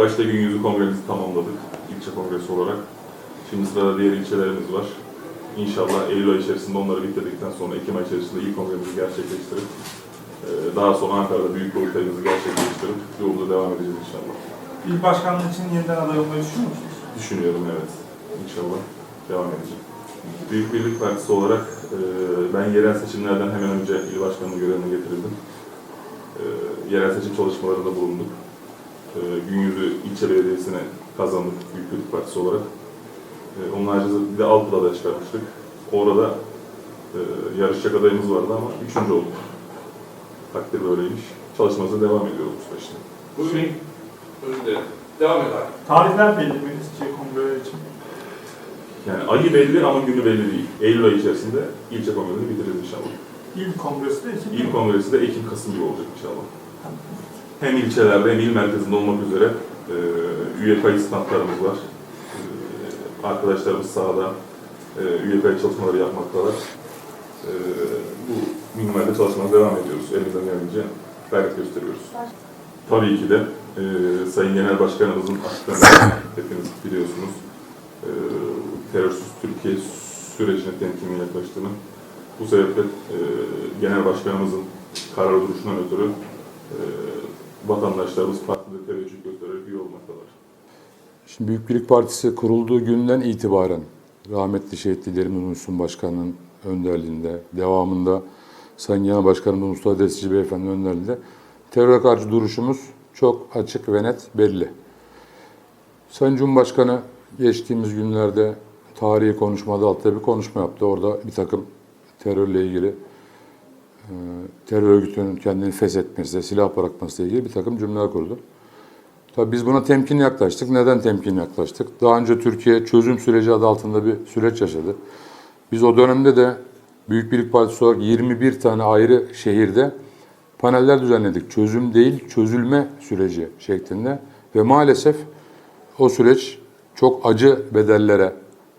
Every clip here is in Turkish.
başta gün yüzü kongremizi tamamladık. İlçe kongresi olarak. Şimdi sırada diğer ilçelerimiz var. İnşallah Eylül ayı içerisinde onları bitirdikten sonra Ekim ayı içerisinde ilk kongremizi gerçekleştirip e, daha sonra Ankara'da büyük kurultayımızı gerçekleştirip yolumuza devam edeceğiz inşallah. İl başkanlığı için yeniden aday olmayı düşünüyor musunuz? Düşünüyorum evet. İnşallah devam edeceğim. Büyük Birlik Partisi olarak e, ben yerel seçimlerden hemen önce il başkanlığı görevine getirildim. E, yerel seçim çalışmalarında bulunduk. İlçe belediyesine kazandık Büyük Birlik Partisi olarak. E, onun haricinde bir de Altıda çıkarmıştık. Orada e, yarışacak adayımız vardı ama üçüncü olduk. Takdir böyleymiş. Çalışmamıza devam ediyoruz bu süreçte. Buyurun. Özür dilerim. Devam abi. Tarihler belli mi ilçe kongreleri için? Yani ayı belli ama günü belli değil. Eylül ayı içerisinde ilçe kongresini bitiririz inşallah. İl kongresi de Ekim. İl kongresi de Ekim-Kasım gibi olacak inşallah. Hem ilçelerde hem il merkezinde olmak üzere e, üye kayıt standlarımız var. E, arkadaşlarımız sahada e, üye kayıt çalışmaları yapmaktalar. E, bu minvalde çalışmaya devam ediyoruz. Elimizden geldiğince gayret gösteriyoruz. Tabii ki de e, Sayın Genel Başkanımızın açıklamasını hepiniz biliyorsunuz. E, terörsüz Türkiye sürecine temkinli yaklaştığını bu sebeple e, Genel Başkanımızın karar duruşundan ötürü vatandaşlarımız farklı teveccüh göstererek üye olmaktalar. Şimdi Büyük Birlik Partisi kurulduğu günden itibaren rahmetli şehit Dilerim Uysun Başkanı'nın önderliğinde, devamında Sayın Genel Başkanımız Mustafa Destici Beyefendi önderliğinde teröre karşı duruşumuz çok açık ve net belli. Sayın Cumhurbaşkanı geçtiğimiz günlerde tarihi konuşmada altta bir konuşma yaptı. Orada bir takım terörle ilgili terör örgütünün kendini feshetmesi, silah bırakması ile ilgili bir takım cümleler kurdu. Tabii biz buna temkinli yaklaştık. Neden temkinli yaklaştık? Daha önce Türkiye çözüm süreci adı altında bir süreç yaşadı. Biz o dönemde de Büyük Birlik Partisi olarak 21 tane ayrı şehirde paneller düzenledik. Çözüm değil, çözülme süreci şeklinde. Ve maalesef o süreç çok acı bedellere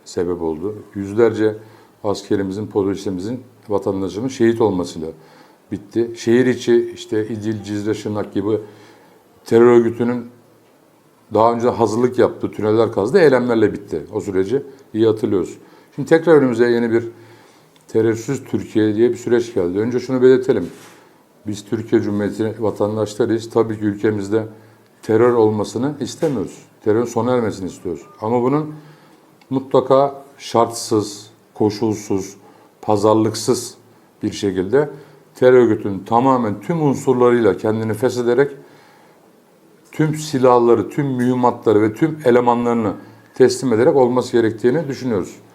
sebep oldu. Yüzlerce askerimizin, polislerimizin, vatandaşımızın şehit olmasıyla bitti. Şehir içi işte İdil, Cizre, Şırnak gibi terör örgütünün daha önce hazırlık yaptığı tüneller kazdı, eylemlerle bitti. O süreci iyi hatırlıyoruz. Şimdi tekrar önümüze yeni bir terörsüz Türkiye diye bir süreç geldi. Önce şunu belirtelim. Biz Türkiye Cumhuriyeti vatandaşlarıyız. Tabii ki ülkemizde terör olmasını istemiyoruz. Terörün sona ermesini istiyoruz. Ama bunun mutlaka şartsız, koşulsuz, pazarlıksız bir şekilde terör örgütünün tamamen tüm unsurlarıyla kendini feshederek tüm silahları, tüm mühimmatları ve tüm elemanlarını teslim ederek olması gerektiğini düşünüyoruz.